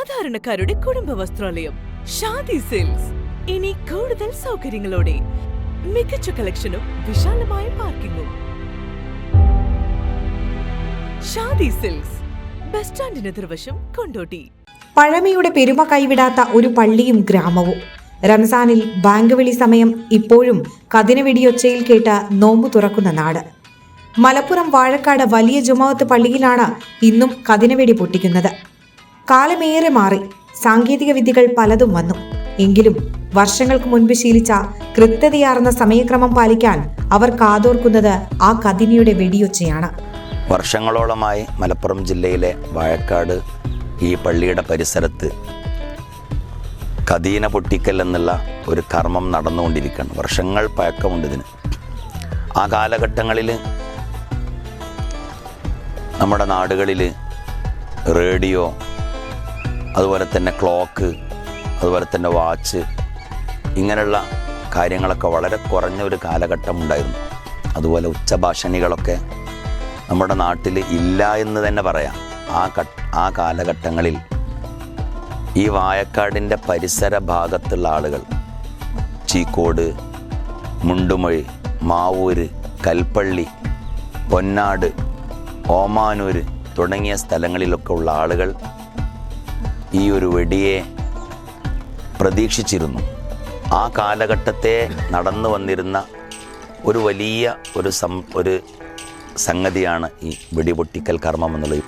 സാധാരണക്കാരുടെ കുടുംബ വസ്ത്രാലയം ഷാദി സിൽക്സ്. ഇനി കൂടുതൽ സൗകര്യങ്ങളോടെ മികച്ച കളക്ഷനും വിശാലമായ പാർക്കിംഗും ഷാദി സിൽക്സ് ബസ് സ്റ്റാൻഡിന് എതിർവശം കൊണ്ടോട്ടി. പഴമയുടെ പെരുമ കൈവിടാത്ത ഒരു പള്ളിയും ഗ്രാമവും. റംസാനിൽ ബാങ്ക് വിളി സമയം ഇപ്പോഴും കതിന വെടിയൊച്ചയിൽ കേട്ട നോമ്പു തുറക്കുന്ന നാട്. മലപ്പുറം വാഴക്കാട് വലിയ ജുമാവത്ത് പള്ളിയിലാണ് ഇന്നും കതിനവെടി പൊട്ടിക്കുന്നത്. കാലമേറെ മാറി സാങ്കേതിക വിദ്യകൾ പലതും വന്നു. എങ്കിലും വർഷങ്ങൾക്ക് മുൻപ് ശീലിച്ച കൃത്യതയാർന്ന സമയക്രമം പാലിക്കാൻ അവർ കാതോർക്കുന്നത് ആ കതിനിയുടെ വെടിയൊച്ചയാണ്. വർഷങ്ങളോളമായി മലപ്പുറം ജില്ലയിലെ വാഴക്കാട് ഈ പള്ളിയുടെ പരിസരത്ത് കദീന പൊട്ടിക്കൽ എന്നുള്ള ഒരു കർമ്മം നടന്നുകൊണ്ടിരിക്കുകയാണ്. വർഷങ്ങൾ പഴക്കമുണ്ട് ഇതിന്. ആ കാലഘട്ടങ്ങളിൽ നമ്മുടെ നാടുകളിൽ റേഡിയോ അതുപോലെ തന്നെ ക്ലോക്ക് അതുപോലെ തന്നെ വാച്ച് ഇങ്ങനെയുള്ള കാര്യങ്ങളൊക്കെ വളരെ കുറഞ്ഞ ഒരു കാലഘട്ടം ഉണ്ടായിരുന്നു. അതുപോലെ ഉച്ചഭാഷണികളൊക്കെ നമ്മുടെ നാട്ടിൽ ഇല്ല എന്ന് തന്നെ പറയാം. ആ ആ കാലഘട്ടങ്ങളിൽ ഈ വായക്കാടിന്റെ പരിസര ഭാഗത്തുള്ള ആളുകൾ ചീക്കോട് മുണ്ടുമൊഴി മാവൂര് കൽപ്പള്ളി പൊന്നാട് ഓമാനൂര് തുടങ്ങിയ സ്ഥലങ്ങളിലൊക്കെ ഉള്ള ആളുകൾ ഈ ഒരു വെടിയെ പ്രതീക്ഷിച്ചിരുന്നു. ആ കാലഘട്ടത്തെ നടന്നു വന്നിരുന്ന ഒരു വലിയ ഒരു സം ഒരു സംഗതിയാണ് ഈ വെടിപൊട്ടിക്കൽ കർമ്മം എന്നുള്ളത്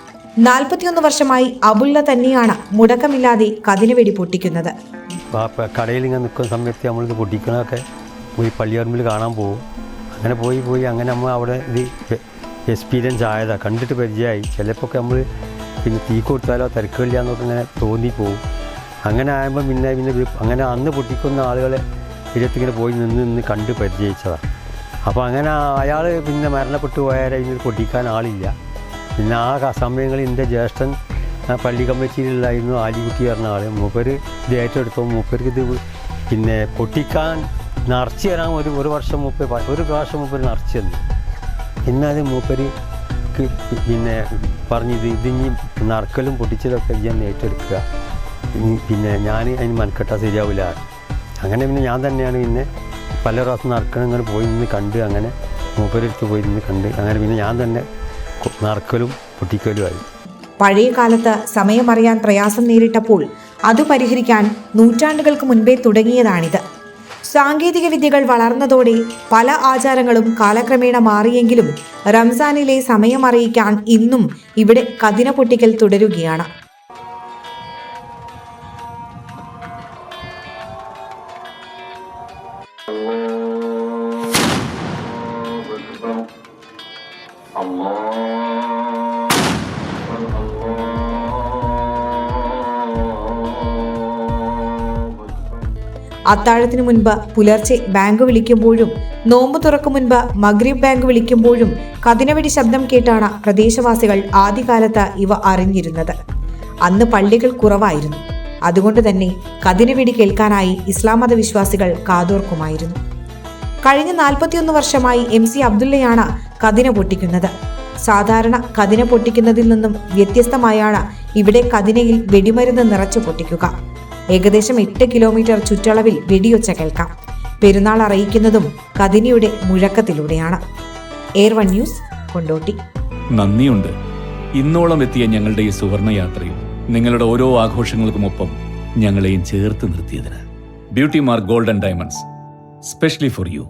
നാൽപ്പത്തിയൊന്ന് വർഷമായി അബുള്ള തന്നെയാണ് മുടക്കമില്ലാതെ കതിനവെടി പൊട്ടിക്കുന്നത്. കടയിൽ ഇങ്ങനെ നിൽക്കുന്ന സമയത്ത് നമ്മളിത് പൊട്ടിക്കണതൊക്കെ പോയി പള്ളിയറമ്പിൽ കാണാൻ പോകും. അങ്ങനെ പോയി പോയി അങ്ങനെ നമ്മൾ അവിടെ ഇത് എക്സ്പീരിയൻസ് ആയതാണ് കണ്ടിട്ട് പരിചയമായി. ചിലപ്പോൾ നമ്മൾ പിന്നെ തീ കൊടുത്താലോ തിരക്കില്ല എന്നൊക്കെ ഇങ്ങനെ തോന്നിപ്പോവും അങ്ങനെ ആകുമ്പോൾ പിന്നെ പിന്നെ അങ്ങനെ അന്ന് പൊട്ടിക്കുന്ന ആളുകളെ ഇരുപത്തിങ്ങനെ പോയി നിന്ന് നിന്ന് കണ്ട് പരിചയിച്ചതാണ് അപ്പോൾ അങ്ങനെ അയാൾ പിന്നെ മരണപ്പെട്ടു പോയാൽ ഇതിൽ പൊട്ടിക്കാൻ ആളില്ല. പിന്നെ ആ സമയങ്ങളിൽ എന്റെ ജ്യേഷ്ഠൻ പള്ളി കമ്മിറ്റിയിലായിരുന്നു ആലിക്കുട്ടി പറഞ്ഞ ആൾ മൂപ്പര് ഇത് ഏറ്റെടുത്തോ മൂപ്പർക്ക് ഇത് പിന്നെ പൊട്ടിക്കാൻ നിറച്ച് തരാൻ ഒരു ഒരു വർഷം മൂപ്പർ ഒരു പ്രാവശ്യം മൂപ്പർ നിറച്ച് തന്നു. അത് മൂപ്പര് പിന്നെ പറഞ്ഞത് ഇതിനി നറുക്കലും പൊട്ടിച്ചതൊക്കെ ഞാൻ ഏറ്റെടുക്കുക. പിന്നെ ഞാൻ അതിന് മനക്കെട്ടാൽ ശരിയാവില്ല. അങ്ങനെ പിന്നെ ഞാൻ തന്നെയാണ് പിന്നെ പല പ്രാവശ്യം നറുക്കണം ഇങ്ങനെ പോയി നിന്ന് കണ്ട് അങ്ങനെ മൂപ്പരെടുത്ത് പോയി നിന്ന് കണ്ട് അങ്ങനെ പിന്നെ ഞാൻ തന്നെ നറുക്കലും പൊട്ടിക്കലുമായി പഴയ കാലത്ത് സമയമറിയാൻ പ്രയാസം നേരിട്ടപ്പോൾ അത് പരിഹരിക്കാൻ നൂറ്റാണ്ടുകൾക്ക് മുൻപേ തുടങ്ങിയതാണിത്. സാങ്കേതിക വിദ്യകൾ വളർന്നതോടെ പല ആചാരങ്ങളും കാലക്രമേണ മാറിയെങ്കിലും റംസാനിലെ സമയം അറിയിക്കാൻ ഇന്നും ഇവിടെ കതിന പൊട്ടിക്കൽ തുടരുകയാണ്. അത്താഴത്തിനു മുൻപ് പുലർച്ചെ ബാങ്ക് വിളിക്കുമ്പോഴും നോമ്പ് തുറക്കും മുൻപ് മഗ്രീബ് ബാങ്ക് വിളിക്കുമ്പോഴും കതിനവെടി ശബ്ദം കേട്ടാണ് പ്രദേശവാസികൾ ആദ്യകാലത്ത് ഇവ അറിഞ്ഞിരുന്നത്. അന്ന് പള്ളികൾ കുറവായിരുന്നു. അതുകൊണ്ട് തന്നെ കതിനവെടി കേൾക്കാനായി ഇസ്ലാം മത വിശ്വാസികൾ കാതോർക്കുമായിരുന്നു. കഴിഞ്ഞ നാൽപ്പത്തിയൊന്ന് വർഷമായി എം സി അബ്ദുള്ളയാണ് കതിന പൊട്ടിക്കുന്നത്. സാധാരണ കതിന പൊട്ടിക്കുന്നതിൽ നിന്നും വ്യത്യസ്തമായാണ് ഇവിടെ കതിനയിൽ വെടിമരുന്ന് നിറച്ചു പൊട്ടിക്കുക. ഏകദേശം എട്ട് കിലോമീറ്റർ ചുറ്റളവിൽ വെടിയൊച്ച കേൾക്കാം. പെരുന്നാൾ അറിയിക്കുന്നതും കതിനിയുടെ മുഴക്കത്തിലൂടെയാണ്. Air one news Kondotty. നന്ദിയുണ്ട്. ഇന്നോളം എത്തിയ ഞങ്ങളുടെ ഈ സുവർണയാത്രയിൽ നിങ്ങളുടെ ഓരോ ആഘോഷങ്ങൾക്കുമൊപ്പം ഞങ്ങളെയും ചേർത്ത് നിർത്തിയതിന്. Beauty mark golden diamonds specially for you.